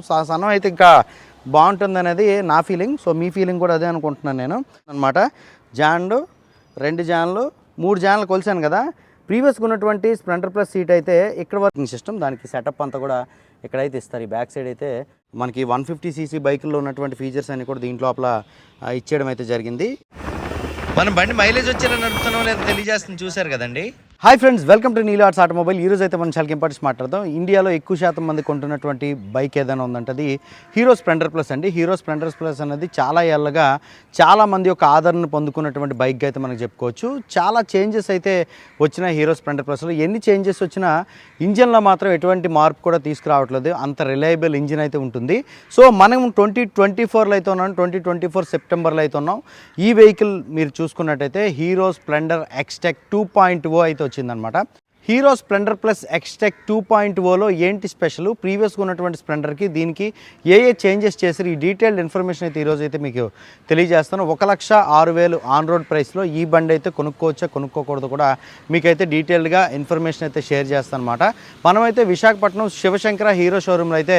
స- సన్నం అయితే ఇంకా బాగుంటుంది అనేది నా ఫీలింగ్. సో మీ ఫీలింగ్ కూడా అదే అనుకుంటున్నాను నేను. అనమాట జాన్లు రెండు జాన్లు మూడు జాన్లు కొలిసాను కదా. ప్రీవియస్గా ఉన్నటువంటి స్ప్లెండర్ ప్లస్ సీట్ అయితే ఇక్కడ వర్కింగ్ సిస్టమ్. దానికి సెటప్ అంతా కూడా ఇక్కడైతే ఇస్తారు. ఈ బ్యాక్ సైడ్ అయితే మనకి వన్ ఫిఫ్టీ సీసీ బైకుల్లో ఉన్నటువంటి ఫీచర్స్ అన్ని కూడా దీంట్లో లోపల ఇచ్చేయడం అయితే జరిగింది. మనం బండి మైలేజ్ వచ్చేలా నడుపుతున్నాం లేదా తెలియజేస్తుంది. చూశారు కదండి? Hi friends welcome to Neelo arts automobile. ఈరోజు అయితే మనం చాలా ఇంపార్టెన్స్ మాట్లాడదాం. ఇండియాలో ఎక్కువ శాతం మంది కొంటున్నటువంటి బైక్ ఏదైనా ఉందంటే అది హీరో స్ప్లెండర్ ప్లస్ అండి. హీరో స్ప్లెండర్ ప్లస్ అనేది చాలా ఏళ్ళగా చాలా మంది యొక్క ఆదరణ పొందుకున్నటువంటి బైక్ అయితే మనకు చెప్పుకోవచ్చు. చాలా చేంజెస్ అయితే వచ్చిన హీరో స్ప్లెండర్ ప్లస్లో ఎన్ని చేంజెస్ వచ్చినా ఇంజన్లో మాత్రం ఎటువంటి మార్పు కూడా తీసుకురావట్లేదు. అంత రిలయబుల్ ఇంజిన్ అయితే ఉంటుంది. సో మనం ట్వంటీ ట్వంటీ ఫోర్లో అయితే ఉన్నాం. ట్వంటీ ట్వంటీ ఫోర్ సెప్టెంబర్లో అయితే ఉన్నాం. ఈ వెహికల్ మీరు చూసుకున్నట్టయితే hero splendor XTEC two point O అయితే వచ్చిందనమాట. Hero splendor plus XTEC two point Ola ఏంటి స్పెషల్? ప్రీవియస్గా ఉన్నటువంటి స్ప్లెండర్కి దీనికి ఏ ఏ చేంజెస్ చేశారు? ఈ డీటెయిల్డ్ ఇన్ఫర్మేషన్ అయితే ఈరోజు అయితే మీకు తెలియజేస్తాను. ఒక లక్ష ఆరు వేలు ఆన్ రోడ్ ప్రైస్లో ఈ బండి అయితే కొనుక్కోవచ్చా? కొనుక్కోకూడదు కూడా మీకైతే డీటెయిల్డ్గా ఇన్ఫర్మేషన్ అయితే షేర్ చేస్తాను అనమాట మనమైతే విశాఖపట్నం శివశంకర హీరో షోరూంలో అయితే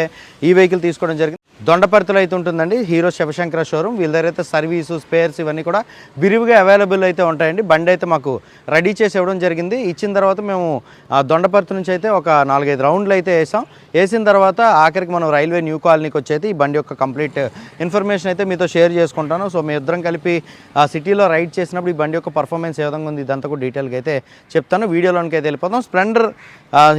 ఈ వెహికల్ తీసుకోవడం జరిగింది. దొండపర్తిలో అయితే ఉంటుందండి. హీరో శివశంకర షోరూమ్ వీళ్ళ దగ్గర అయితే సర్వీసు స్పేర్స్ ఇవన్నీ కూడా విరివిగా అవైలబుల్ అయితే ఉంటాయండి. బండి అయితే మాకు రెడీ చేసి ఇవ్వడం జరిగింది. ఇచ్చిన తర్వాత మేము ఆ దొండపర్తి నుంచి అయితే ఒక నాలుగైదు రౌండ్లు అయితే వేసాం. వేసిన తర్వాత ఆఖరికి మనం రైల్వే న్యూ కాలనీకి వచ్చి అయితే ఈ బండి యొక్క కంప్లీట్ ఇన్ఫర్మేషన్ అయితే మీతో షేర్ చేసుకుంటాను. సో మీ ఇద్దరం కలిపి ఆ సిటీలో రైడ్ చేసినప్పుడు ఈ బండి యొక్క పర్ఫార్మెన్స్ ఏ విధంగా ఉంది ఇదంతా కూడా డీటెయిల్గా అయితే చెప్తాను. వీడియోలోనికి అయితే వెళ్ళిపోతాం splendor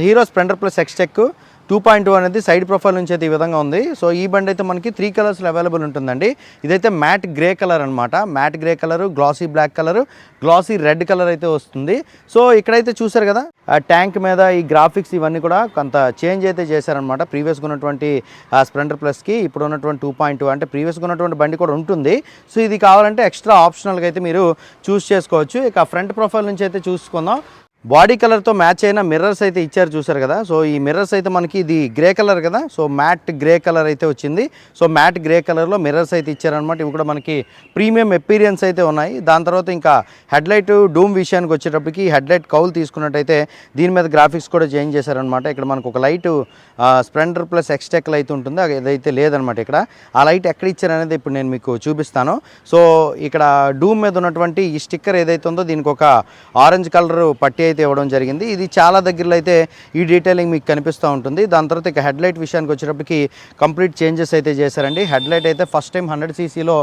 hero splendor plus XTEC two point two అనేది సైడ్ ప్రొఫైల్ నుంచి అయితే ఈ విధంగా ఉంది. సో ఈ బండి అయితే మనకి త్రీ కలర్స్లో అవైలబుల్ ఉంటుందండి. ఇదైతే మ్యాట్ గ్రే కలర్ అనమాట matte grey colour glossy black colour glossy red colour అయితే వస్తుంది. సో ఇక్కడైతే చూసారు కదా ఆ ట్యాంక్ మీద ఈ గ్రాఫిక్స్ ఇవన్నీ కూడా కొంత చేంజ్ అయితే చేశారనమాట ప్రీవియస్గా ఉన్నటువంటి స్ప్లెండర్ ప్లస్కి ఇప్పుడు ఉన్నటువంటి టూ పాయింట్ టూ అంటే ప్రీవియస్గా ఉన్నటువంటి బండి కూడా ఉంటుంది. సో ఇది కావాలంటే ఎక్స్ట్రా ఆప్షనల్గా అయితే మీరు చూస్ చేసుకోవచ్చు. ఇక ఫ్రంట్ ప్రొఫైల్ నుంచి అయితే చూసుకుందాం. బాడీ కలర్తో మ్యాచ్ అయిన మిర్రర్స్ అయితే ఇచ్చారు చూసారు కదా? సో ఈ మిర్రర్స్ అయితే మనకి ఇది గ్రే కలర్ కదా? సో మ్యాట్ గ్రే కలర్ అయితే వచ్చింది. సో మ్యాట్ గ్రే కలర్లో మిర్రర్స్ అయితే ఇచ్చారనమాట ఇవి కూడా మనకి ప్రీమియం ఎపీరియన్స్ అయితే ఉన్నాయి. దాని తర్వాత ఇంకా హెడ్లైట్ డూమ్ విషయానికి వచ్చేటప్పటికి హెడ్లైట్ కౌల్ తీసుకున్నట్టయితే దీని మీద గ్రాఫిక్స్ కూడా చేంజ్ చేశారనమాట ఇక్కడ మనకు ఒక light splendor plus XTEC light ఉంటుంది. అదైతే ఏదైతే లేదనమాట ఇక్కడ. ఆ లైట్ ఎక్కడ ఇచ్చారనేది ఇప్పుడు నేను మీకు చూపిస్తాను. సో ఇక్కడ డూమ్ మీద ఉన్నటువంటి ఈ స్టిక్కర్ ఏదైతే ఉందో దీనికి ఒక ఆరెంజ్ కలర్ పట్టి అయితే ఇవ్వడం జరిగింది. ఇది చాలా దగ్గరలో అయితే ఈ డీటెయిలింగ్ మీకు కనిపిస్తూ ఉంటుంది. దాని తర్వాత ఇక హెడ్ లైట్ విషయానికి వచ్చేటప్పటికి కంప్లీట్ చేంజెస్ అయితే చేశారండి. హెడ్ లైట్ అయితే ఫస్ట్ టైం హండ్రెడ్ సీసీలో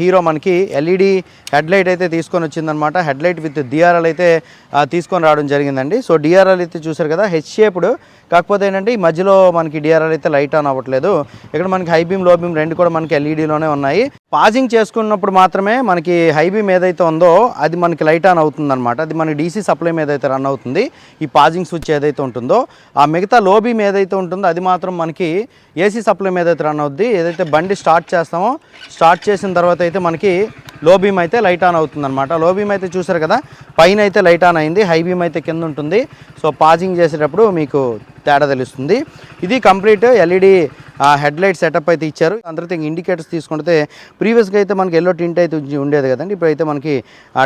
హీరో మనకి ఎల్ఈడి హెడ్ లైట్ అయితే తీసుకొని వచ్చిందనమాట హెడ్ లైట్ విత్ డిఆర్ఎల్ అయితే తీసుకొని రావడం జరిగిందండి. సో డిఆర్ఎల్ అయితే చూసారు కదా హెచ్ షేపుడు కాకపోతే ఏంటంటే ఈ మధ్యలో మనకి డిఆర్ఎల్ అయితే లైట్ ఆన్ అవ్వట్లేదు. ఇక్కడ మనకి హై బీమ్లో బీమ్ రెండు కూడా మనకి ఎల్ఈడిలోనే ఉన్నాయి. పాజింగ్ చేసుకున్నప్పుడు మాత్రమే మనకి హై ఏదైతే ఉందో అది మనకి లైట్ ఆన్ అవుతుంది అనమాట అది మనకి డీసీ సప్లై మీద అయితే రన్ అవుతుంది. ఈ పాజింగ్ స్విచ్ ఏదైతే ఉంటుందో ఆ మిగతా లోబీ ఏదైతే ఉంటుందో అది మాత్రం మనకి ఏసీ సప్లై మీద అయితే రన్ అవుద్ది. ఏదైతే బండి స్టార్ట్ చేస్తామో స్టార్ట్ చేసిన తర్వాత అయితే మనకి లో బీమ్ అయితే లైట్ ఆన్ అవుతుంది అనమాట లో బీమ్ అయితే చూసారు కదా పైన అయితే లైట్ ఆన్ అయింది హై బీమ్ అయితే కింద ఉంటుంది. సో పాజింగ్ చేసేటప్పుడు మీకు తేడా తెలుస్తుంది. ఇది complete LED head light setup అయితే ఇచ్చారు. దాని ఇండికేటర్స్ తీసుకుంటే ప్రీవియస్గా అయితే మనకి ఎల్లో టింట్ అయితే ఉండేది కదండి. ఇప్పుడైతే మనకి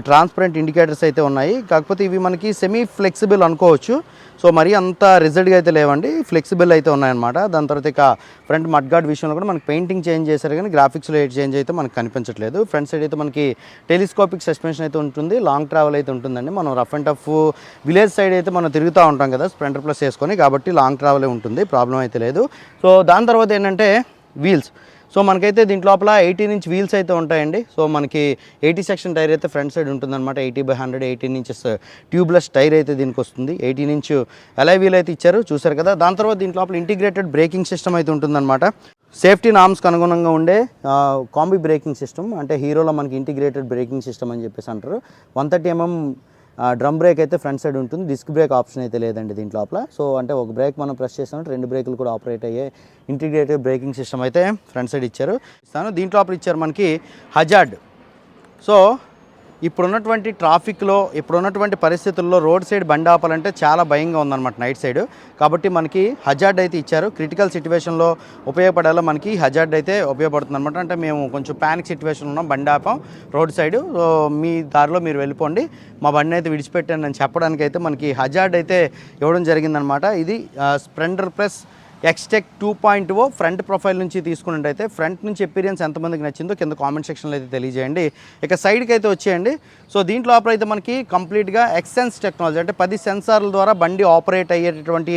ట్రాన్స్పరెంట్ ఇండికేటర్స్ అయితే ఉన్నాయి. కాకపోతే ఇవి మనకి సెమీ ఫ్లెక్సిబుల్ అనుకోవచ్చు. సో మరీ అంత రిజల్ట్గా అయితే లేవండి. ఫ్లెక్సిబుల్ అయితే ఉన్నాయన్నమాట. దాని తర్వాత ఇక ఫ్రంట్ మడ్గార్డ్ విషయంలో కూడా మనకి పెయింటింగ్ చేంజ్ చేశారు కానీ గ్రాఫిక్స్లో ఏ చేంజ్ అయితే మనకు కనిపించట్లేదు. ఫ్రంట్ సైడ్ అయితే మనకి టెలిస్కోపిక్ సస్పెన్షన్ అయితే ఉంటుంది లాంగ్ ట్రావెల్ అయితే ఉంటుందండి. మనం rough and tough village side అయితే మనం తిరుగుతూ ఉంటాం కదా స్ప్లెండర్ ప్లస్ వేసుకొని కాబట్టి లాంగ్ ట్రావెల్ ఉంటుంది ప్రాబ్లం అయితే లేదు. సో దాని తర్వాత ఏంటంటే వీల్స్. సో మనకైతే దీంట్ లోపల ఎయిటీన్ ఇంచ్ వీల్స్ అయితే ఉంటాయండి. సో మనకి ఎయిటీ సెక్షన్ టైర్ అయితే ఫ్రంట్ సైడ్ ఉంటుందన్నమాట. Eighty by hundred eighteen inches tubeless tyre అయితే దీనికి వస్తుంది. ఎయిటీన్ ఇంచ్ అలై వీల్ అయితే ఇచ్చారు చూసారు కదా. దాని తర్వాత దీంట్ లోపల ఇంటిగ్రేటెడ్ బ్రేకింగ్ సిస్టమ్ అయితే ఉంటుందన్నమాట. సేఫ్టీ నామ్స్కి అనుగుణంగా ఉండే కాంబీ బ్రేకింగ్ సిస్టమ్ అంటే హీరోలో మనకి ఇంటిగ్రేటెడ్ బ్రేకింగ్ సిస్టమ్ అని చెప్పేసి అంటారు. One thirty mm drum brake అయితే ఫ్రంట్ సైడ్ ఉంటుంది డిస్క్ బ్రేక్ ఆప్షన్ అయితే లేదండి దీంట్లో లోపల సో అంటే ఒక బ్రేక్ మనం ప్రెస్ చేసినట్టు రెండు బ్రేకులు కూడా ఆపరేట్ అయ్యే ఇంటిగ్రేటెడ్ బ్రేకింగ్ సిస్టమ్ అయితే ఫ్రంట్ సైడ్ ఇచ్చారు. ఇస్తాను. దీంట్లో ఇచ్చారు మనకి హజార్డ్. సో ఇప్పుడున్నటువంటి ట్రాఫిక్లో ఇప్పుడున్నటువంటి పరిస్థితుల్లో రోడ్ సైడ్ బండి ఆపాలంటే చాలా భయంగా ఉందన్నమాట నైట్ సైడ్. కాబట్టి మనకి హజార్డ్ అయితే ఇచ్చారు. క్రిటికల్ సిచ్యువేషన్లో ఉపయోగపడేలా మనకి హజార్డ్ అయితే ఉపయోగపడుతుంది అనమాట అంటే మేము కొంచెం ప్యానిక్ సిచ్యువేషన్ ఉన్నాం బండి ఆపాం రోడ్ సైడ్ మీ దారిలో మీరు వెళ్ళిపోండి. మా బండి అయితే విడిచిపెట్టాను అని చెప్పడానికి అయితే మనకి హజార్డ్ అయితే ఇవ్వడం జరిగిందనమాట ఇది splendor plus XTEC two point O front profile నుంచి తీసుకున్నట్టయితే ఫ్రంట్ నుంచి ఎపీరియన్స్ ఎంతమందికి నచ్చిందో కింద కామెంట్ సెక్షన్లో అయితే తెలియజేయండి. ఇక సైడ్కి అయితే వచ్చేయండి. సో దీంట్లో లోపల అయితే మనకి కంప్లీట్గా ఎక్సెన్స్ టెక్నాలజీ అంటే పది సెన్సార్ల ద్వారా బండి ఆపరేట్ అయ్యేటటువంటి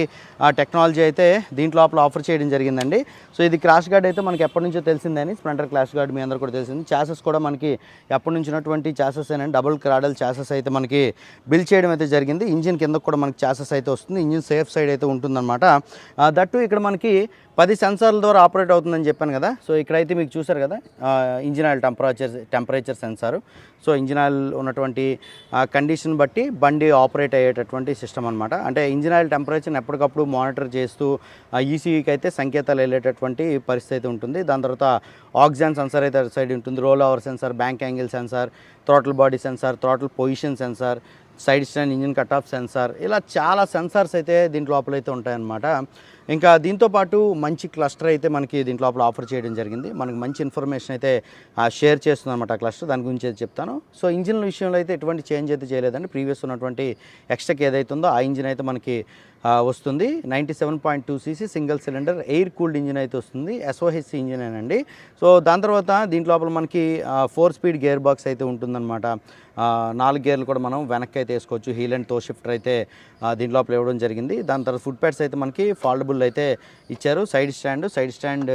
టెక్నాలజీ అయితే దీంట్లో లోపల ఆఫర్ చేయడం జరిగిందండి. సో ఇది క్రాష్ గార్డ్ అయితే మనకి ఎప్పటి నుంచో తెలిసిందని స్ప్లెండర్ క్రాష్ గార్డ్ మీ అందరూ కూడా తెలిసింది. చాసెస్ కూడా మనకి ఎప్పటి నుంచి ఉన్నటువంటి చాసెస్ అయినా డబుల్ క్రాడల్ చాసెస్ అయితే మనకి బిల్ చేయడం అయితే జరిగింది. ఇంజిన్ కింద కూడా మనకి చాసెస్ అయితే వస్తుంది. ఇంజిన్ సేఫ్ సైడ్ అయితే ఉంటుందన్నమాట. దట్టు ఇక ఇక్కడ మనకి పది సెన్సార్ల ద్వారా ఆపరేట్ అవుతుందని చెప్పాను కదా. సో ఇక్కడైతే మీకు చూసారు కదా engine oil temperature temperature sensor so engine oil ఉన్నటువంటి కండిషన్ బట్టి బండి ఆపరేట్ అయ్యేటటువంటి సిస్టమ్ అనమాట అంటే ఇంజిన్ ఆయిల్ టెంపరేచర్ని ఎప్పటికప్పుడు మానిటర్ చేస్తూ ఈసీఈకి అయితే సంకేతాలు వెళ్ళేటటువంటి పరిస్థితి అయితే ఉంటుంది. దాని తర్వాత ఆక్సిజన్ సెన్సార్ అయితే సైడ్ ఉంటుంది. Roll over sensor bank angle sensor throttle body sensor throttle position sensor side stand engine cut off sensor ఇలా చాలా సెన్సార్స్ అయితే దీంట్లో లోపలైతే ఉంటాయన్నమాట. ఇంకా దీంతో పాటు మంచి క్లస్టర్ అయితే మనకి దీంట్లో లోపల ఆఫర్ చేయడం జరిగింది. మనకి మంచి ఇన్ఫర్మేషన్ అయితే షేర్ చేస్తుంది అనమాట క్లస్టర్ దాని గురించి అయితే చెప్తాను. సో ఇంజిన్ల విషయంలో అయితే ఎటువంటి చేంజ్ అయితే చేయలేదండి. ప్రీవియస్ ఉన్నటువంటి ఎక్స్ట్రాక్ ఏదైతే ఉందో ఆ ఇంజిన్ అయితే మనకి వస్తుంది. Ninety seven point two CC single cylinder air cooled engine అయితే వస్తుంది. ఎస్ఓహెచ్సి ఇంజిన్ అండి సో దాని తర్వాత దీంట్ లోపల మనకి ఫోర్ స్పీడ్ గేర్ బాక్స్ అయితే ఉంటుందన్నమాట. నాలుగు గేర్లు కూడా మనం వెనక్కి అయితే వేసుకోవచ్చు. హీల్ అండ్తో షిఫ్టర్ అయితే ఆ, లోపల ఇవ్వడం జరిగింది. దాని తర్వాత ఫుట్ ప్యాడ్స్ అయితే మనకి ఫాల్డబుల్ అయితే ఇచ్చారు. Side stand side stand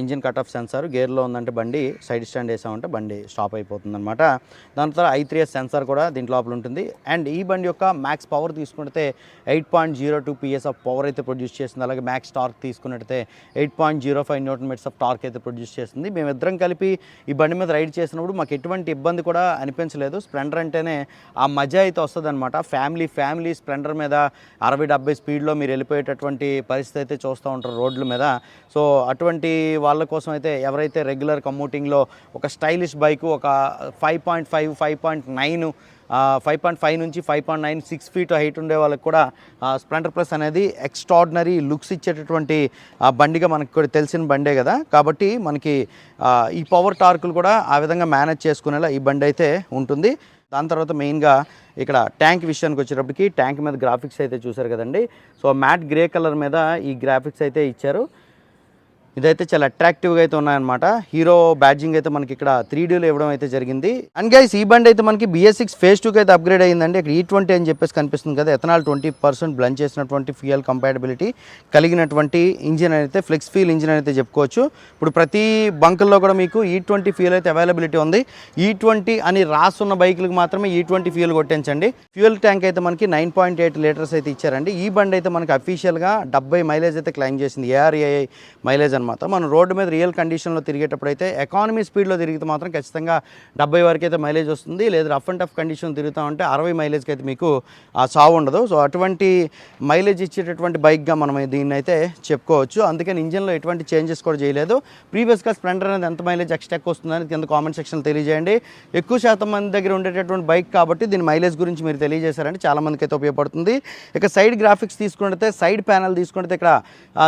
engine cut off sensor గేర్లో ఉందంటే బండి సైడ్ స్టాండ్ వేసామంటే బండి స్టాప్ అయిపోతుంది అనమాట దాని తర్వాత ఐ త్రీ ఎస్ సెన్సార్ కూడా దీంట్లో లోపల ఉంటుంది. అండ్ ఈ బండి యొక్క మ్యాక్స్ పవర్ తీసుకుంటే eight point zero two PS of power అయితే ప్రొడ్యూస్ చేస్తుంది. అలాగే మ్యాక్స్ టార్క్ తీసుకున్నట్టయితే eight point zero five newton metres of torque అయితే ప్రొడ్యూస్ చేస్తుంది. మేమిద్దరం కలిపి ఈ బండి మీద రైడ్ చేసినప్పుడు మాకు ఎటువంటి ఇబ్బంది కూడా అనిపించలేదు. స్ప్లెండర్ అంటేనే ఆ మజా అయితే వస్తుంది అనమాట ఫ్యామిలీ ఫ్యామిలీ స్ప్లెండర్ మీద అరవై డెబ్బై స్పీడ్లో మీరు వెళ్ళిపోయేటటువంటి పరిస్థితి అయితే చూస్తూ ఉంటారు రోడ్ల మీద. సో అటువంటి వాళ్ళ కోసం అయితే ఎవరైతే రెగ్యులర్ కమ్యూటింగ్లో ఒక స్టైలిష్ బైక్ ఒక five point five five point nine five point five నుంచి five point nine six feet height ఉండే వాళ్ళకి కూడా స్ప్లెండర్ ప్లస్ అనేది ఎక్స్ట్రాడినరీ లుక్స్ ఇచ్చేటటువంటి బండిగా మనకి కూడా తెలిసిన బండే కదా. కాబట్టి మనకి ఈ పవర్ టార్కులు కూడా ఆ విధంగా మేనేజ్ చేసుకునేలా ఈ బండి అయితే ఉంటుంది. దాని తర్వాత మెయిన్గా ఇక్కడ ట్యాంక్ విషయానికి వచ్చేటప్పటికి ట్యాంక్ మీద గ్రాఫిక్స్ అయితే చూసారు కదండి. సో మ్యాట్ గ్రే కలర్ మీద ఈ గ్రాఫిక్స్ అయితే ఇచ్చారు. ఇదైతే చాలా అట్రాక్టివ్గా అయితే ఉన్నాయన్నమాట. హీరో బ్యాడ్జింగ్ అయితే మనకి ఇక్కడ త్రీ డీలో ఇవ్వడం అయితే జరిగింది. అండ్ గైస్ ఈ బండి అయితే మనకి బిఎస్ సిక్స్ ఫేస్ టూకి అయితే అప్గ్రేడ్ అయ్యిందండి. ఇక్కడ e ఈ ట్వంటీ అని చెప్పేసి కనిపిస్తుంది కదా. ఎథనాల్ ట్వంటీ పర్సెంట్ బ్లెండ్ చేసినటువంటి ఫ్యూయల్ కంపాటబిలిటీ కలిగినటువంటి ఇంజిన్ అయితే ఫ్లెక్స్ ఫీల్ ఇంజిన్ అయితే చెప్పుకోవచ్చు. ఇప్పుడు ప్రతి బంకుల్లో కూడా మీకు ఈ ట్వంటీ ఫ్యూయల్ అయితే అవైలబిలిటీ ఉంది. E ఈ ట్వంటీ అని రాసున్న బైకులకు మాత్రమే ఈ ట్వంటీ ఫ్యూయల్ కొట్టించండి. ఫ్యూయల్ ట్యాంక్ అయితే మనకి నైన్ పాయింట్ ఎయిట్ లీటర్స్ అయితే ఇచ్చారండి. ఈ బండి అయితే మనకి అఫీషియల్గా డెబ్బై మైలేజ్ అయితే క్లైమ్ చేసింది. ఏఆర్ఏఐ మైలేజ్ అనమాట మనం రోడ్డు మీద రియల్ కండిషన్లో తిరిగేటప్పుడు అయితే ఎకానమీ స్పీడ్లో తిరిగితే మాత్రం ఖచ్చితంగా డెబ్బై వరకు అయితే మైలేజ్ వస్తుంది. లేదా రఫ్ అండ్ టఫ్ కండిషన్ తిరుగుతా ఉంటే అరవై మైలేజ్కి అయితే మీకు ఆ సావు ఉండదు. సో అటువంటి మైలేజ్ ఇచ్చేటటువంటి బైక్గా మనం దీన్ని అయితే చెప్పుకోవచ్చు. అందుకని ఇంజన్లో ఎటువంటి చేంజెస్ కూడా చేయలేదు. ప్రీవియస్గా స్ప్లెండర్ అనేది ఎంత మైలేజ్ ఎక్స్టెక్ వస్తుందని కింద కామెంట్ సెక్షన్లో తెలియజేయండి. ఎక్కువ శాతం మంది దగ్గర ఉండేటటువంటి బైక్ కాబట్టి దీని మైలేజ్ గురించి మీరు తెలియజేశారంటే చాలామందికి అయితే ఉపయోగపడుతుంది. ఇక సైడ్ గ్రాఫిక్స్ తీసుకుంటే సైడ్ ప్యానల్ తీసుకుంటే ఇక్కడ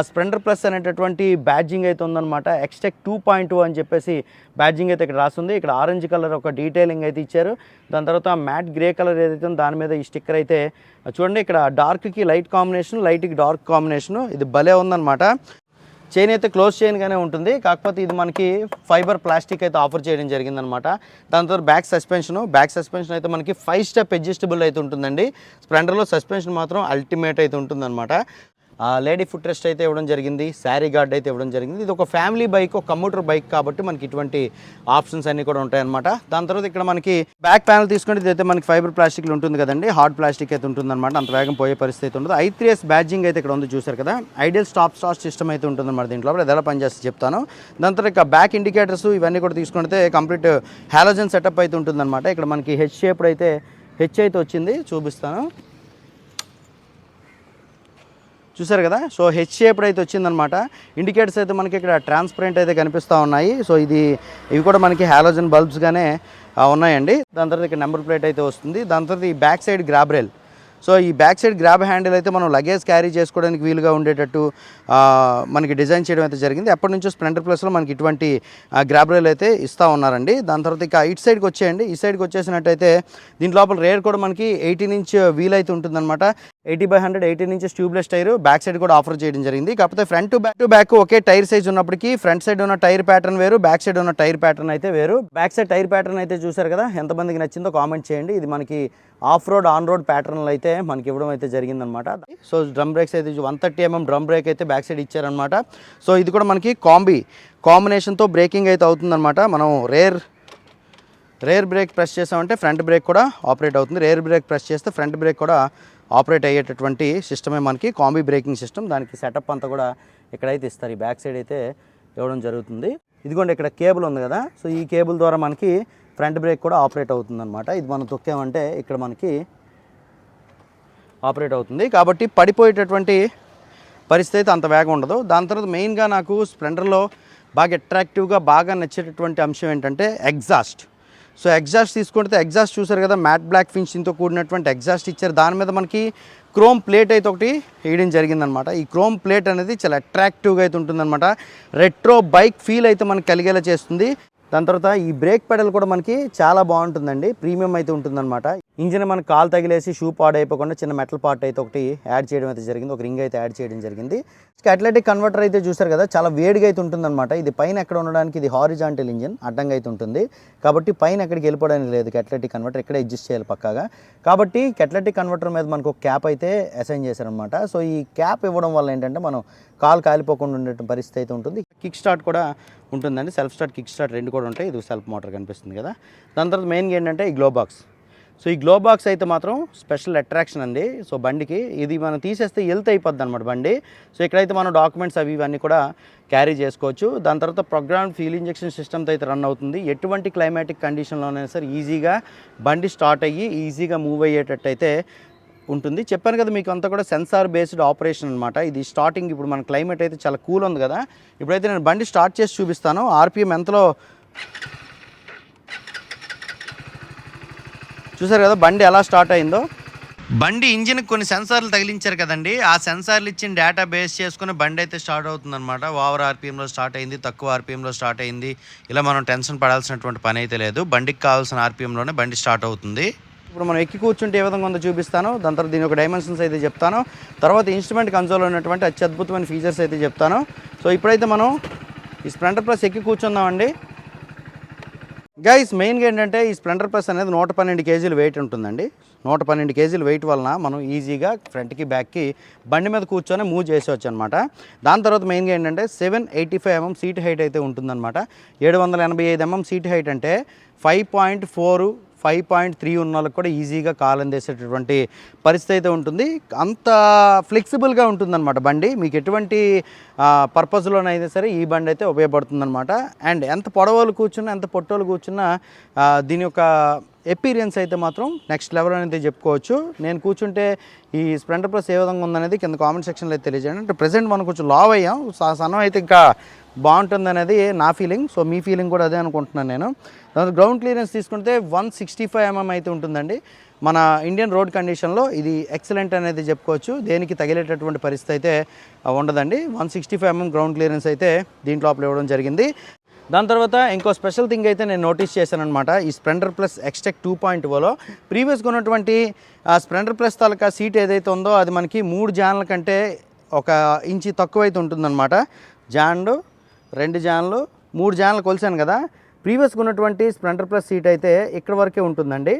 స్ప్లెండర్ ప్లస్ అనేటటువంటి బ్యాడ్జింగ్ అయితే ఉందన్నమాట. ఎక్స్టెక్ టూ పాయింట్ టూ అని చెప్పేసి బ్యాడ్జింగ్ అయితే ఇక్కడ రాస్తుంది ఇక్కడ ఆరెంజ్ కలర్ ఒక డీటెయిలింగ్ అయితే ఇచ్చారు. దాని తర్వాత మ్యాట్ గ్రే కలర్ ఏదైతే ఉందో దాని మీద ఈ స్టిక్కర్ అయితే చూడండి ఇక్కడ డార్క్కి లైట్ కాంబినేషన్ లైట్కి డార్క్ కాంబినేషన్ ఇది భలే ఉందన్నమాట. చైన్ అయితే క్లోజ్ చైన్గానే ఉంటుంది. కాకపోతే ఇది మనకి ఫైబర్ ప్లాస్టిక్ అయితే ఆఫర్ చేయడం జరిగిందనమాట దాని తర్వాత బ్యాక్ సస్పెన్షన్ బ్యాక్ సస్పెన్షన్ అయితే మనకి ఫైవ్ స్టెప్ అడ్జస్టబుల్ అయితే ఉంటుందండి. స్ప్లెండర్లో సస్పెన్షన్ మాత్రం అల్టిమేట్ అయితే ఉంటుందన్నమాట. లేడీ ఫుట్ రెస్ట్ అయితే ఇవ్వడం జరిగింది శారీ గార్డ్ అయితే ఇవ్వడం జరిగింది. ఇది ఒక ఫ్యామిలీ బైక్ ఒక కమ్యూటర్ బైక్ కాబట్టి మనకి ఇటువంటి ఆప్షన్స్ అన్ని కూడా ఉంటాయన్నమాట. దాని తర్వాత ఇక్కడ మనకి బ్యాక్ ప్యానల్ తీసుకుంటే ఇదైతే మనకి ఫైబర్ ప్లాస్టిక్ ఉంటుంది కదండి హార్డ్ ప్లాస్టిక్ అయితే ఉంటుందన్నమాట. అంత వేగం పోయే పరిస్థితి అయితే ఉండదు. ఐ త్రీ ఎస్ బ్యాడ్జింగ్ అయితే ఇక్కడ ఉంది చూసారు కదా ఐడియల్ స్టాప్ స్టార్ట్ సిస్టమ్ అయితే ఉంటుందన్నమాట దీంట్లో. అది ఎలా పనిచేస్తే చెప్తాను. దాని తర్వాత బ్యాక్ ఇండికేటర్స్ ఇవన్నీ కూడా తీసుకుంటే కంప్లీట్ హాలోజన్ సెటప్ అయితే ఉంటుందన్నమాట. ఇక్కడ మనకి హెచ్ షేప్డ్ అయితే హెచ్ అయితే వచ్చింది చూపిస్తాను. చూసారు కదా? సో హెచ్ షేప్డ్ అయితే వచ్చిందనమాట ఇండికేటర్స్ అయితే మనకి ఇక్కడ ట్రాన్స్పరెంట్ అయితే కనిపిస్తూ ఉన్నాయి. సో ఇది ఇవి కూడా మనకి హాలోజన్ బల్బ్స్గానే ఉన్నాయండి. దాని తర్వాత ఇక్కడ నెంబర్ ప్లేట్ అయితే వస్తుంది. దాని తర్వాత ఈ back side grab rail so ఈ బ్యాక్ సైడ్ గ్రాబ్ హ్యాండిల్ అయితే మనం లగేజ్ క్యారీ చేసుకోవడానికి వీలుగా ఉండేటట్టు మనకి డిజైన్ చేయడం అయితే జరిగింది. ఎప్పటి నుంచో స్ప్లెండర్ ప్లస్లో మనకి ఇటువంటి గ్రాబ్ రైల్ అయితే ఇస్తూ ఉన్నారండి. దాని తర్వాత ఇక ఇటు సైడ్కి వచ్చేయండి. ఈ సైడ్కి వచ్చేసినట్టయితే దీని లోపల రేర్ కూడా మనకి ఎయిటీన్ ఇంచ్ వీల్ అయితే ఉంటుందన్నమాట eighty by hundred eighteen inches tubeless tyre back side కూడా ఆఫర్ చేయడం జరిగింది. కాకపోతే front to back to back okay tyre size ఉన్నప్పటికీ ఫ్రంట్ సైడ్ ఉన్న టైర్ ప్యాటర్న్ వేరు బ్యాక్ సైడ్ ఉన్న టైర్ ప్యాటర్న్ అయితే వేరు. బ్యాక్ సైడ్ టైర్ ప్యాటర్న్ అయితే చూసారు కదా ఎంతమందికి నచ్చిందో కామెంట్ చేయండి. ఇది మనకి ఆఫ్ రోడ్ ఆన్ రోడ్ ప్యాటర్న్లు అయితే మనకి ఇవ్వడం అయితే జరిగిందనమాట. సో డ్రమ్ బ్రేక్స్ అయితే one thirty mm drum brake అయితే బ్యాక్ సైడ్ ఇచ్చారనమాట. సో ఇది కూడా మనకి కాంబీ కాంబినేషన్తో బ్రేకింగ్ అయితే అవుతుందన్నమాట మనం రేర్ రేర్ బ్రేక్ ప్రెస్ చేసామంటే ఫ్రంట్ బ్రేక్ కూడా ఆపరేట్ అవుతుంది. రేర్ బ్రేక్ ప్రెస్ చేస్తే ఫ్రంట్ బ్రేక్ కూడా ఆపరేట్ అయ్యేటటువంటి సిస్టమే మనకి కాంబీ బ్రేకింగ్ సిస్టమ్. దానికి సెటప్ అంతా కూడా ఇక్కడైతే ఇస్తారు ఈ బ్యాక్ సైడ్ అయితే ఇవ్వడం జరుగుతుంది. ఇదిగోండి ఇక్కడ కేబుల్ ఉంది కదా. సో ఈ కేబుల్ ద్వారా మనకి ఫ్రంట్ బ్రేక్ కూడా ఆపరేట్ అవుతుందన్నమాట. ఇది మనం తొక్కామంటే ఇక్కడ మనకి ఆపరేట్ అవుతుంది. కాబట్టి పడిపోయేటటువంటి పరిస్థితి అయితే అంత వేగం ఉండదు. దాని తర్వాత మెయిన్గా నాకు స్ప్లెండర్లో బాగా అట్రాక్టివ్గా బాగా నచ్చేటటువంటి అంశం ఏంటంటే ఎగ్జాస్ట్. సో ఎగ్జాస్ట్ తీసుకుంటే ఎగ్జాస్ట్ చూసారు కదా మ్యాట్ బ్లాక్ ఫినిషింగ్తో కూడినటువంటి ఎగ్జాస్ట్ ఇచ్చారు. దాని మీద మనకి క్రోమ్ ప్లేట్ అయితే ఒకటి వేయడం జరిగిందనమాట. ఈ క్రోమ్ ప్లేట్ అనేది చాలా అట్రాక్టివ్గా అయితే ఉంటుందన్నమాట రెట్రో బైక్ ఫీల్ అయితే మనకి కలిగేలా చేస్తుంది. దాని తర్వాత ఈ బ్రేక్ పెడల్ కూడా మనకి చాలా బాగుంటుందండి. ప్రీమియం అయితే ఉంటుందన్నమాట ఇంజిన్ మనకి కాలు తగిలేసి షూ పాడైపోకుండా చిన్న మెటల్ పార్ట్ అయితే ఒకటి యాడ్ చేయడం అయితే జరిగింది. ఒక రింగ్ అయితే యాడ్ చేయడం జరిగింది. అథ్లెటిక్ కన్వర్టర్ అయితే చూసారు కదా చాలా వేడిగా అయితే ఉంటుందన్నమాట. ఇది పైన ఎక్కడ ఉండడానికి ఇది హారిజాంటల్ ఇంజిన్ అడ్డంగా అయితే ఉంటుంది. కాబట్టి పైన ఎక్కడికి వెళ్ళిపోవడానికి లేదు అథ్లెటిక్ కన్వర్టర్ ఇక్కడే అడ్జస్ట్ చేయాలి పక్కాగా. కాబట్టి అథ్లెటిక్ కన్వర్టర్ మీద మనకు ఒక క్యాప్ అయితే అసైన్ చేశారనమాట సో ఈ క్యాప్ ఇవ్వడం వల్ల ఏంటంటే మనం కాలు కాలిపోకుండా ఉండే పరిస్థితి అయితే ఉంటుంది. కిక్ స్టార్ట్ కూడా ఉంటుందండి. సెల్ఫ్ స్టార్ట్ కిక్ స్టార్ట్ రెండు కూడా ఉంటాయి. ఇది సెల్ఫ్ మోటార్ కనిపిస్తుంది కదా. దాని తర్వాత మెయిన్గా ఏంటంటే ఈ గ్లో బాక్స్ సో ఈ గ్లో బాక్స్ అయితే మాత్రం స్పెషల్ అట్రాక్షన్ అండి. సో బండికి ఇది మనం తీసేస్తే ఎల్త్ అయిపోద్ది అనమాట బండి. సో ఇక్కడైతే మనం డాక్యుమెంట్స్ అవి ఇవన్నీ కూడా క్యారీ చేసుకోవచ్చు. దాని తర్వాత ప్రోగ్రామ్ ఫీల్ ఇంజెక్షన్ సిస్టమ్తో అయితే రన్ అవుతుంది. ఎటువంటి క్లైమాటిక్ కండిషన్లోనైనా సరే ఈజీగా బండి స్టార్ట్ అయ్యి ఈజీగా మూవ్ అయ్యేటట్టు అయితే ఉంటుంది. చెప్పాను కదా మీకు అంతా కూడా సెన్సార్ బేస్డ్ ఆపరేషన్ అనమాట ఇది స్టార్టింగ్ ఇప్పుడు మన క్లైమేట్ అయితే చాలా కూల్ ఉంది కదా. ఇప్పుడైతే నేను బండి స్టార్ట్ చేసి చూపిస్తాను. ఆర్పిఎం ఎంతలో చూసారు కదా బండి ఎలా స్టార్ట్ అయిందో? బండి ఇంజిన్ కొన్ని సెన్సార్లు తగిలించారు కదండి. ఆ సెన్సార్లు ఇచ్చిన డేటా బేస్ చేసుకుని బండి అయితే స్టార్ట్ అవుతుంది అనమాట ఓవర్ ఆర్పిఎంలో స్టార్ట్ అయింది తక్కువ ఆర్పిఎంలో స్టార్ట్ అయింది. ఇలా మనం టెన్షన్ పడాల్సినటువంటి పని అయితే లేదు. బండికి కావాల్సిన ఆర్పిఎంలోనే బండి స్టార్ట్ అవుతుంది. ఇప్పుడు మనం ఎక్కి కూర్చుంటే ఏ విధంగా ఉందో చూపిస్తాను. దాని తర్వాత దీని యొక్క డైమెన్షన్స్ అయితే చెప్తాను. తర్వాత ఇన్స్ట్రుమెంట్ కన్సోల్ ఉన్నటువంటి అత్యద్భుతమైన ఫీచర్స్ అయితే చెప్తాను. సో ఇప్పుడైతే మనం ఈ స్ప్లెండర్ ప్లస్ ఎక్కి కూర్చుందామండి. గైస్ మెయిన్గా ఏంటంటే ఈ స్ప్లెండర్ ప్లస్ అనేది నూట పన్నెండు కేజీలు వెయిట్ ఉంటుందండి. నూట పన్నెండు కేజీలు వెయిట్ వలన మనం ఈజీగా ఫ్రంట్కి బ్యాక్కి బండి మీద కూర్చొని మూవ్ చేసేవచ్చు అనమాట దాని తర్వాత మెయిన్గా ఏంటంటే seven eighty five mm seat height అయితే ఉంటుందన్నమాట. ఏడు వందల ఎనభై ఐదు ఎంఎం సీట్ హైట్ అంటే five point four five point three ఉన్న వాళ్ళకి కూడా ఈజీగా కాలందేసేటటువంటి పరిస్థితి అయితే ఉంటుంది. అంత ఫ్లెక్సిబుల్గా ఉంటుందన్నమాట బండి. మీకు ఎటువంటి పర్పస్లోనైనా సరే ఈ బండి అయితే ఉపయోగపడుతుందన్నమాట. అండ్ ఎంత పొడవలు కూర్చున్నా ఎంత పొట్టోలు కూర్చున్నా దీని యొక్క ఎపీరియన్స్ అయితే మాత్రం నెక్స్ట్ లెవెల్ అనేది చెప్పుకోవచ్చు. నేను కూర్చుంటే ఈ స్ప్లెండర్ ప్లస్ ఏ విధంగా ఉందనేది కింద కామెంట్ సెక్షన్లో అయితే తెలియజేయండి. అంటే ప్రజెంట్ మనం కొంచెం లావ్ అయ్యాం. సన్నం అయితే ఇంకా బాగుంటుంది అనేది నా ఫీలింగ్. సో మీ ఫీలింగ్ కూడా అదే అనుకుంటున్నాను నేను. గ్రౌండ్ క్లియరెన్స్ తీసుకుంటే వన్ సిక్స్టీ ఫైవ్ ఎంఎం అయితే ఉంటుందండి. మన ఇండియన్ రోడ్ కండిషన్లో ఇది ఎక్సలెంట్ అనేది చెప్పుకోవచ్చు. దేనికి తగిలేటటువంటి పరిస్థితి అయితే ఉండదండి. One sixty five mm ground clearance అయితే దీంట్లో అప్లై ఇవ్వడం జరిగింది. దాని తర్వాత ఇంకో స్పెషల్ థింగ్ అయితే నేను నోటీస్ చేశానమాట ఈ splendor plus XTEC two point Ola ప్రీవియస్గా ఉన్నటువంటి ఆ స్ప్లెండర్ ప్లస్ తాలూకా సీట్ ఏదైతే ఉందో అది మనకి మూడు జాన్ల కంటే ఒక ఇంచి తక్కువైతే ఉంటుందన్నమాట. జాన్లు రెండు జాన్లు మూడు జాన్లు కొలిసాను కదా. ప్రీవియస్గా ఉన్నటువంటి స్ప్లెండర్ ప్లస్ సీట్ అయితే ఇక్కడ వరకే ఉంటుందండి.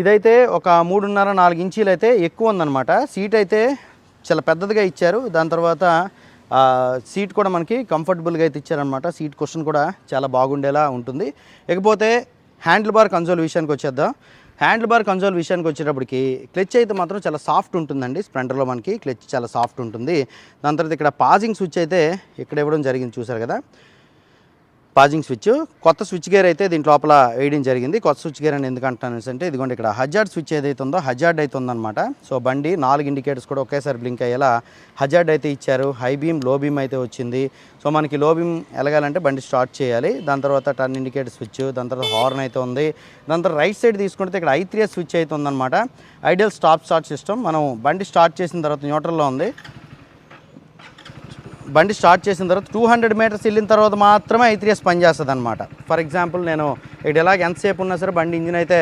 ఇదైతే ఒక మూడున్నర నాలుగు ఇంచీలు అయితే ఎక్కువ ఉందన్నమాట. సీట్ అయితే చాలా పెద్దదిగా ఇచ్చారు. దాని తర్వాత సీట్ కూడా మనకి కంఫర్టబుల్గా అయితే ఇచ్చారనమాట సీట్ క్వశ్చన్ కూడా చాలా బాగుండేలా ఉంటుంది. ఇకపోతే హ్యాండిల్ బార్ కన్సోల్ విషయానికి వచ్చేద్దాం. హ్యాండిల్ బార్ కన్సోల్ విషయానికి వచ్చేటప్పటికి క్లచ్ అయితే మాత్రం చాలా సాఫ్ట్ ఉంటుందండి. స్ప్లెండర్లో మనకి క్లచ్ చాలా సాఫ్ట్ ఉంటుంది. దాని తర్వాత ఇక్కడ పాజింగ్ స్విచ్ అయితే ఇక్కడ ఇవ్వడం జరిగింది. చూసారు కదా? Passing switch. కొత్త స్విచ్ గేర్ అయితే దీని లోపల వేయడం జరిగింది. కొత్త స్విచ్ గేర్ అని ఎందుకు అంటాను అంటే ఇదిగోండి ఇక్కడ హజార్డ్ స్విచ్ ఏదైతే ఉందో హజార్డ్ అయితే ఉందన్నమాట. సో బండి నాలుగు ఇండికేటర్స్ కూడా ఒకేసారి బ్లింక్ అయ్యేలా హజార్డ్ అయితే ఇచ్చారు. హై బీమ్లో బీమ్ అయితే వచ్చింది. సో మనకి లో బీమ్ ఎలగాలంటే బండి స్టార్ట్ చేయాలి. దాని తర్వాత టర్న్ ఇండికేటర్ స్విచ్ దాని తర్వాత హార్న్ అయితే ఉంది. దాని తర్వాత రైట్ సైడ్ తీసుకుంటే ఇక్కడ ఐ త్రీ స్విచ్ అయితే ఉందన్నమాట. Ideal stop start system. మనం బండి స్టార్ట్ చేసిన తర్వాత న్యూట్రల్లో ఉంది. బండి స్టార్ట్ చేసిన తర్వాత టూ హండ్రెడ్ మీటర్స్ వెళ్ళిన తర్వాత మాత్రమే ఐత్రియస్ పనిచేస్తుంది అనమాట ఫర్ ఎగ్జాంపుల్ నేను ఇక్కడ ఎలాగ ఎంతసేపు ఉన్నా సరే బండి ఇంజిన్ అయితే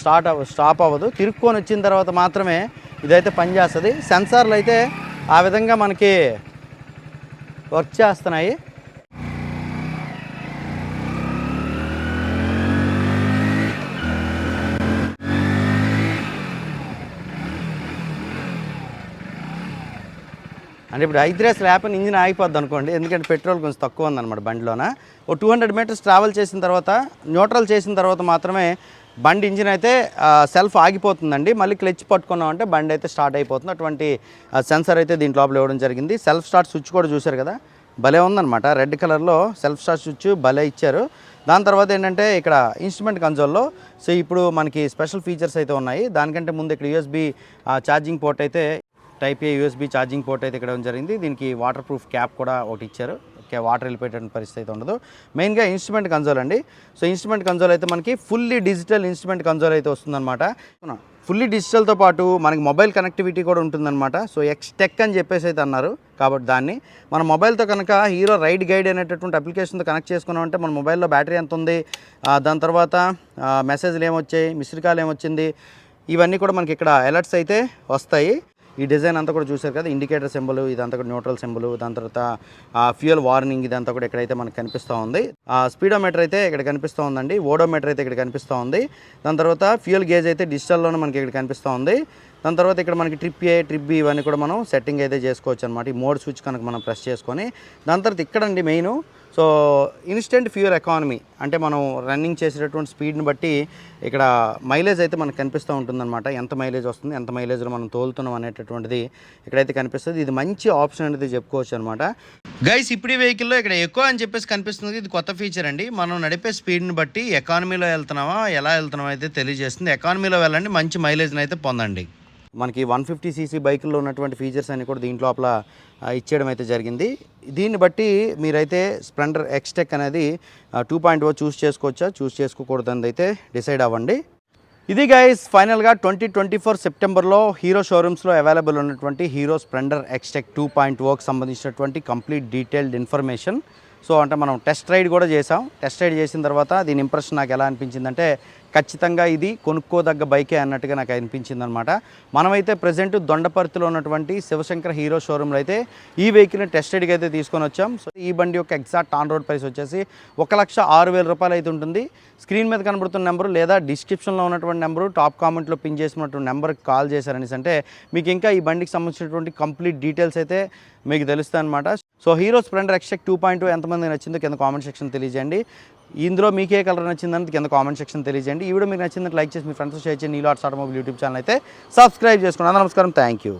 స్టార్ట్ అవ స్టాప్ అవ్వదు. తిరుక్కొని వచ్చిన తర్వాత మాత్రమే ఇదైతే పనిచేస్తుంది. సెన్సార్లు అయితే ఆ విధంగా మనకి వర్క్ చేస్తున్నాయి. అంటే ఇప్పుడు ఐదు స్లాప్ ఇంజిన్ ఆగిపోద్ది అనుకోండి ఎందుకంటే పెట్రోల్ కొంచెం తక్కువ ఉందన్నమాట బండిలోన. ఓ టూ హండ్రెడ్ మీటర్స్ ట్రావెల్ చేసిన తర్వాత న్యూట్రల్ చేసిన తర్వాత మాత్రమే బండి ఇంజిన్ అయితే సెల్ఫ్ ఆగిపోతుందండి. మళ్ళీ క్లచ్ పట్టుకున్నామంటే బండి అయితే స్టార్ట్ అయిపోతుంది. అటువంటి సెన్సర్ అయితే దీంట్ లోపల ఇవ్వడం జరిగింది. సెల్ఫ్ స్టార్ట్ స్విచ్ కూడా చూశారు కదా భలే ఉందన్నమాట. రెడ్ కలర్లో సెల్ఫ్ స్టార్ట్ స్విచ్ భలే ఇచ్చారు. దాని తర్వాత ఏంటంటే ఇక్కడ ఇన్స్ట్రుమెంట్ కన్సోల్లో సో ఇప్పుడు మనకి స్పెషల్ ఫీచర్స్ అయితే ఉన్నాయి. దానికంటే ముందు ఇక్కడ యూఎస్బి ఛార్జింగ్ పోర్ట్ అయితే type A USB charging port అయితే ఇక్కడ జరిగింది. దీనికి వాటర్ ప్రూఫ్ క్యాప్ కూడా ఒకటి ఇచ్చారు. ఓకే వాటర్ వెళ్ళిపోయేటువంటి పరిస్థితి అయితే ఉండదు. మెయిన్గా ఇన్స్ట్రుమెంట్ కన్సోల్ అండి. సో ఇన్స్ట్రుమెంట్ కన్సోల్ అయితే మనకి ఫుల్లీ డిజిటల్ ఇన్స్ట్రుమెంట్ కన్సోల్ అయితే వస్తుందన్నమాట. ఫుల్లీ డిజిటల్తో పాటు మనకి మొబైల్ కనెక్టివిటీ కూడా ఉంటుందన్నమాట. సో ఎక్స్టెక్ అని చెప్పేసి అయితే అన్నారు. కాబట్టి దాన్ని మన మొబైల్తో కనుక హీరో రైడ్ గైడ్ అనేటటువంటి అప్లికేషన్తో కనెక్ట్ చేసుకున్నామంటే మన మొబైల్లో బ్యాటరీ ఎంత ఉంది దాని తర్వాత మెసేజ్లు ఏమొచ్చాయి మిస్డ్ కాల్ ఏమొచ్చింది ఇవన్నీ కూడా మనకి ఇక్కడ అలర్ట్స్ అయితే వస్తాయి. ఈ డిజైన్ అంతా కూడా చూసారు కదా ఇండికేటర్ సింబల్ ఇదంతా కూడా న్యూట్రల్ సింబల్ దాని తర్వాత ఫ్యూయల్ వార్నింగ్ ఇదంతా కూడా ఇక్కడైతే మనకు కనిపిస్తూ ఉంది స్పీడోమీటర్ అయితే ఇక్కడ కనిపిస్తూ ఉందండి ఓడోమీటర్ అయితే ఇక్కడ కనిపిస్తూ ఉంది దాని తర్వాత ఫ్యూయల్ గేజ్ అయితే డిజిటల్లోనే మనకి ఇక్కడ కనిపిస్తూ ఉంది దాని తర్వాత ఇక్కడ మనకి ట్రిప్ ఏ ట్రిప్ బి ఇవన్నీ కూడా మనం సెట్టింగ్ అయితే చేసుకోవచ్చు అనమాట ఈ మోడ్ స్విచ్ కనుక మనం ప్రెస్ చేసుకొని దాని తర్వాత ఇక్కడండి main so instant fuel economy అంటే మనం రన్నింగ్ చేసేటటువంటి స్పీడ్ని బట్టి ఇక్కడ మైలేజ్ అయితే మనకు కనిపిస్తూ ఉంటుందన్నమాట. ఎంత మైలేజ్ వస్తుంది ఎంత మైలేజ్లో మనం తోలుతున్నాం అనేటటువంటిది ఇక్కడైతే కనిపిస్తుంది. ఇది మంచి ఆప్షన్ అనేది చెప్పుకోవచ్చు అనమాట గైస్ ఇప్పుడు వెహికల్లో ఇక్కడ ఎక్కువ అని చెప్పేసి కనిపిస్తుంది. ఇది కొత్త ఫీచర్ అండి. మనం నడిపే స్పీడ్ని బట్టి ఎకానమీలో వెళ్తున్నామా ఎలా వెళ్తున్నామా అయితే తెలియజేస్తుంది. ఎకానమీలో వెళ్ళండి మంచి మైలేజ్ని అయితే పొందండి. మనకి వన్ ఫిఫ్టీ సీసీ బైకుల్లో ఉన్నటువంటి ఫీచర్స్ అన్ని కూడా దీంట్లో లోపల ఇచ్చేయడం అయితే జరిగింది. దీన్ని బట్టి మీరైతే స్ప్లెండర్ ఎక్స్టెక్ అనేది టూ పాయింట్ ఓ చూస్ చేసుకోవచ్చా? చూస్ చేసుకోకూడదు అనేది అయితే డిసైడ్ అవ్వండి. ఇది గైస్ ఫైనల్గా ట్వంటీ ట్వంటీ ఫోర్ సెప్టెంబర్లో హీరో షోరూమ్స్లో అవైలబుల్ ఉన్నటువంటి hero splendor XTEC two point ఓకి సంబంధించినటువంటి కంప్లీట్ డీటెయిల్డ్ ఇన్ఫర్మేషన్ సో అంటే మనం టెస్ట్ రైడ్ కూడా చేసాం టెస్ట్ రైడ్ చేసిన తర్వాత దీని ఇంప్రెషన్ నాకు ఎలా అనిపించిందంటే ఖచ్చితంగా ఇది కొనుక్కోదగ్గ బైకే అన్నట్టుగా నాకు అనిపించింది అనమాట మనమైతే ప్రజెంట్ దొండపర్తిలో ఉన్నటువంటి శివశంకర్ హీరో షోరూంలో అయితే ఈ వెహికల్ని టెస్ట్ రైడ్కి అయితే తీసుకొని వచ్చాం. సో ఈ బండి యొక్క ఎగ్జాక్ట్ ఆన్ రోడ్ ప్రైస్ వచ్చేసి ఒక లక్ష ఆరు వేల రూపాయలు అయితే ఉంటుంది. స్క్రీన్ మీద కనబడుతున్న నెంబరు లేదా డిస్క్రిప్షన్లో ఉన్నటువంటి నెంబరు టాప్ కామెంట్లో పిన్ చేసినటువంటి నెంబర్కి కాల్ చేశారనేసి అంటే మీకు ఇంకా ఈ బండికి సంబంధించినటువంటి కంప్లీట్ డీటెయిల్స్ అయితే మీకు తెలుస్తాయి అనమాట so hero splendor XTEC two point ఎంతమంది నచ్చిందో కింద కామెంట్ సెక్షన్ తెలియజేయండి. ఇందులో మీకే కలర్ నచ్చిందని కింద కామెంట్ సెక్షన్ తెలియజేయండి. ఈ వీడియో మీకు నచ్చిందంటే లైక్ చేసి మీ ఫ్రెండ్స్ షేర్ చేయండి. Neelo arts automobile YouTube channel అయితే సబ్స్క్రైబ్ చేసుకోండి. నమస్కారం. Thank you